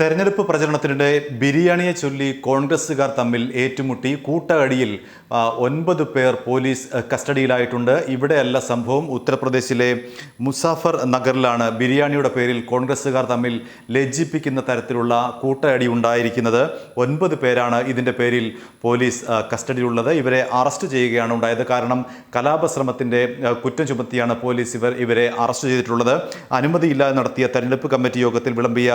തെരഞ്ഞെടുപ്പ് പ്രചരണത്തിനിടെ ബിരിയാണിയെ ചൊല്ലി കോൺഗ്രസ്സുകാർ തമ്മിൽ ഏറ്റുമുട്ടി. കൂട്ടകടിയിൽ ഒൻപത് പേർ പോലീസ് കസ്റ്റഡിയിലായിട്ടുണ്ട്. ഇവിടെയല്ല സംഭവം. ഉത്തർപ്രദേശിലെ മുസാഫർ നഗറിലാണ് ബിരിയാണിയുടെ പേരിൽ കോൺഗ്രസ്സുകാർ തമ്മിൽ ലജ്ജിപ്പിക്കുന്ന തരത്തിലുള്ള കൂട്ടയടി ഉണ്ടായിരിക്കുന്നത്. ഒൻപത് പേരാണ് ഇതിന്റെ പേരിൽ പോലീസ് കസ്റ്റഡിയിലുള്ളത്. ഇവരെ അറസ്റ്റ് ചെയ്യുകയാണ് ഉണ്ടായത്. കാരണം കലാപശ്രമത്തിന്റെ കുറ്റം ചുമത്തിയാണ് പോലീസ് ഇവർ ഇവരെ അറസ്റ്റ് ചെയ്തിട്ടുള്ളത്. അനുമതിയില്ലാതെ നടത്തിയ തെരഞ്ഞെടുപ്പ് കമ്മിറ്റി യോഗത്തിൽ വിളമ്പിയ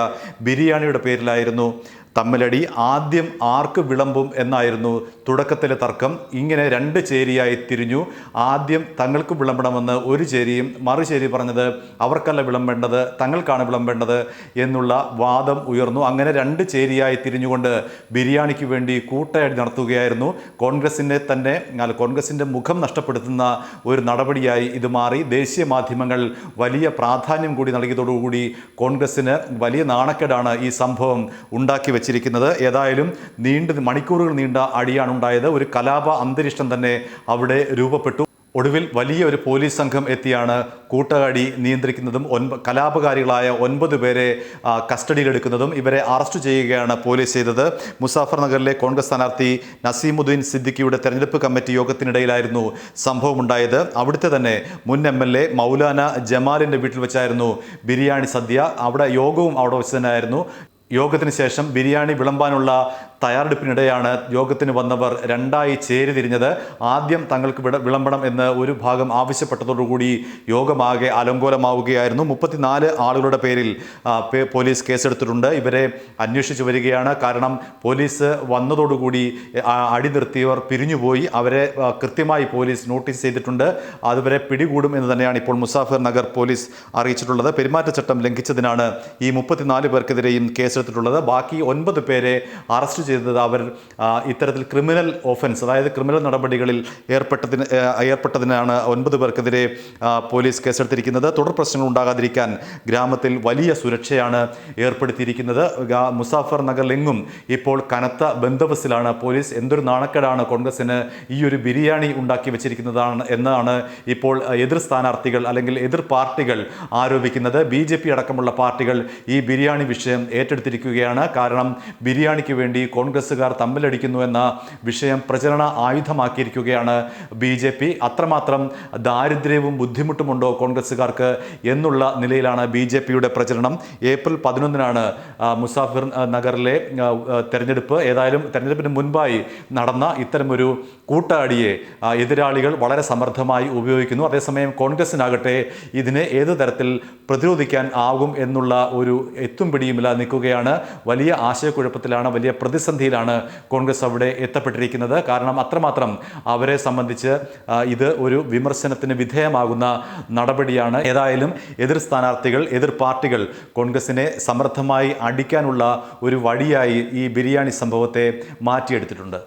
ബിരിയാണിയുടെ പേരിലായിരുന്നു തമ്മിലടി ആദ്യം ആർക്ക് വിളമ്പും എന്നായിരുന്നു തുടക്കത്തിലെ തർക്കം. ഇങ്ങനെ രണ്ട് ചേരിയായി തിരിഞ്ഞു. ആദ്യം തങ്ങൾക്ക് വിളമ്പണമെന്ന് ഒരു ചേരിയും മറു ചേരി പറഞ്ഞത് അവർക്കല്ല വിളമ്പേണ്ടത് തങ്ങൾക്കാണ് വിളമ്പേണ്ടത് എന്നുള്ള വാദം ഉയർന്നു. അങ്ങനെ രണ്ട് ചേരിയായി തിരിഞ്ഞുകൊണ്ട് ബിരിയാണിക്ക് വേണ്ടി കൂട്ടയടി നടത്തുകയായിരുന്നു. കോൺഗ്രസിന്റെ തന്നെ കോൺഗ്രസിന്റെ മുഖം നഷ്ടപ്പെടുത്തുന്ന ഒരു നടപടിയായി ഇത് മാറി. ദേശീയ മാധ്യമങ്ങൾ വലിയ പ്രാധാന്യം കൂടി നൽകിയതോടുകൂടി കോൺഗ്രസിന് വലിയ നാണക്കേടാണ് ഈ സംഭവം ഉണ്ടാക്കി വെച്ചിരിക്കുന്നത്. ഏതായാലും നീണ്ട മണിക്കൂറുകൾ നീണ്ട അടിയാണ് ഉണ്ടായത്. ഒരു കലാപ അന്തരീക്ഷം തന്നെ അവിടെ രൂപപ്പെട്ടു. ഒടുവിൽ വലിയ ഒരു പോലീസ് സംഘം എത്തിയാണ് കൂട്ടകാടി നിയന്ത്രിക്കുന്നതും ഒൻപ കലാപകാരികളായ ഒൻപത് പേരെ കസ്റ്റഡിയിലെടുക്കുന്നതും ഇവരെ അറസ്റ്റ് ചെയ്യുകയാണ് പോലീസ് ചെയ്തത്. മുസാഫർ നഗറിലെ കോൺഗ്രസ് സ്ഥാനാർത്ഥി നസീമുദ്ദീൻ സിദ്ദിഖിയുടെ തെരഞ്ഞെടുപ്പ് കമ്മിറ്റി യോഗത്തിനിടയിലായിരുന്നു സംഭവം ഉണ്ടായത് അവിടുത്തെ തന്നെ മുൻ എം എൽ എ മൗലാന ജമാലിന്റെ വീട്ടിൽ വെച്ചായിരുന്നു ബിരിയാണി സദ്യ. അവിടെ യോഗവും അവിടെ വെച്ച് തന്നെയായിരുന്നു. യോഗത്തിന് ശേഷം ബിരിയാണി വിളമ്പാനുള്ള തയ്യാറെടുപ്പിനിടെയാണ് യോഗത്തിന് വന്നവർ രണ്ടായി ചേരി തിരിഞ്ഞത് ആദ്യം തങ്ങൾക്ക് വിട വിളമ്പണം എന്ന് ഒരു ഭാഗം ആവശ്യപ്പെട്ടതോടുകൂടി യോഗമാകെ അലങ്കോലമാവുകയായിരുന്നു. മുപ്പത്തിനാല് ആളുകളുടെ പേരിൽ പോലീസ് കേസെടുത്തിട്ടുണ്ട്. ഇവരെ അന്വേഷിച്ചു വരികയാണ്. കാരണം പോലീസ് വന്നതോടുകൂടി അടി നിർത്തിയവർ പിരിഞ്ഞുപോയി. അവരെ കൃത്യമായി പോലീസ് നോട്ടീസ് ചെയ്തിട്ടുണ്ട്. അതുവരെ പിടികൂടും എന്ന് തന്നെയാണ് ഇപ്പോൾ മുസാഫർ നഗർ പോലീസ് അറിയിച്ചിട്ടുള്ളത്. പെരുമാറ്റച്ചട്ടം ലംഘിച്ചതിനാണ് ഈ മുപ്പത്തിനാല് പേർക്കെതിരെയും കേസെടുത്തിട്ടുള്ളത്. ബാക്കി ഒൻപത് പേരെ അറസ്റ്റ് ചെയ്തത് അവർ ഇത്തരത്തിൽ ക്രിമിനൽ ഓഫൻസ് അതായത് ക്രിമിനൽ നടപടികളിൽ ഏർപ്പെട്ടതിന് ഏർപ്പെട്ടതിനാണ് ഒൻപത് പേർക്കെതിരെ പോലീസ് കേസെടുത്തിരിക്കുന്നത്. തുടർ പ്രശ്നങ്ങൾ ഉണ്ടാകാതിരിക്കാൻ ഗ്രാമത്തിൽ വലിയ സുരക്ഷയാണ് ഏർപ്പെടുത്തിയിരിക്കുന്നത്. മുസാഫർ നഗറിലെങ്ങും ഇപ്പോൾ കനത്ത ബന്ധവസിലാണ് പോലീസ്. എന്തൊരു നാണക്കേടാണ് കോൺഗ്രസിന് ഈ ഒരു ബിരിയാണി ഉണ്ടാക്കി വെച്ചിരിക്കുന്നതാണ് എന്നാണ് ഇപ്പോൾ എതിർ സ്ഥാനാർത്ഥികൾ അല്ലെങ്കിൽ എതിർ പാർട്ടികൾ ആരോപിക്കുന്നത്. ബി അടക്കമുള്ള പാർട്ടികൾ ഈ ബിരിയാണി വിഷയം ഏറ്റെടുത്തിരിക്കുകയാണ്. കാരണം ബിരിയാണിക്ക് വേണ്ടി കോൺഗ്രസ്സുകാർ തമ്മിലടിക്കുന്നു എന്ന വിഷയം പ്രചരണ ആയുധമാക്കിയിരിക്കുകയാണ് ബി ജെ പി. അത്രമാത്രം ദാരിദ്ര്യവും ബുദ്ധിമുട്ടുമുണ്ടോ കോൺഗ്രസ്സുകാർക്ക് എന്നുള്ള നിലയിലാണ് ബി ജെ പിയുടെ പ്രചരണം. ഏപ്രിൽ പതിനൊന്നിനാണ് മുസാഫിർ നഗറിലെ തെരഞ്ഞെടുപ്പ്. ഏതായാലും തെരഞ്ഞെടുപ്പിന് മുൻപായി നടന്ന ഇത്തരമൊരു കൂട്ടാടിയെ എതിരാളികൾ വളരെ സമർത്ഥമായി ഉപയോഗിക്കുന്നു. അതേസമയം കോൺഗ്രസിനാകട്ടെ ഇതിനെ ഏത് തരത്തിൽ പ്രതിരോധിക്കാൻ ആകും എന്നുള്ള ഒരു എത്തും പിടിയുമില്ല നിൽക്കുകയാണ്. വലിയ ആശയക്കുഴപ്പത്തിലാണ് വലിയ പ്രതിസന്ധിയിലാണ് കോൺഗ്രസ് അവിടെ എത്തപ്പെട്ടിരിക്കുന്നത്. കാരണം അത്രമാത്രം അവരെ സംബന്ധിച്ച് ഇത് ഒരു വിമർശനത്തിന് വിധേയമാകുന്ന നടപടിയാണ്. ഏതായാലും എതിർ സ്ഥാനാർത്ഥികൾ എതിർ പാർട്ടികൾ കോൺഗ്രസിനെ സമർത്ഥമായി അടിക്കാനുള്ള ഒരു വഴിയായി ഈ ബിരിയാണി സംഭവത്തെ മാറ്റിയെടുത്തിട്ടുണ്ട്.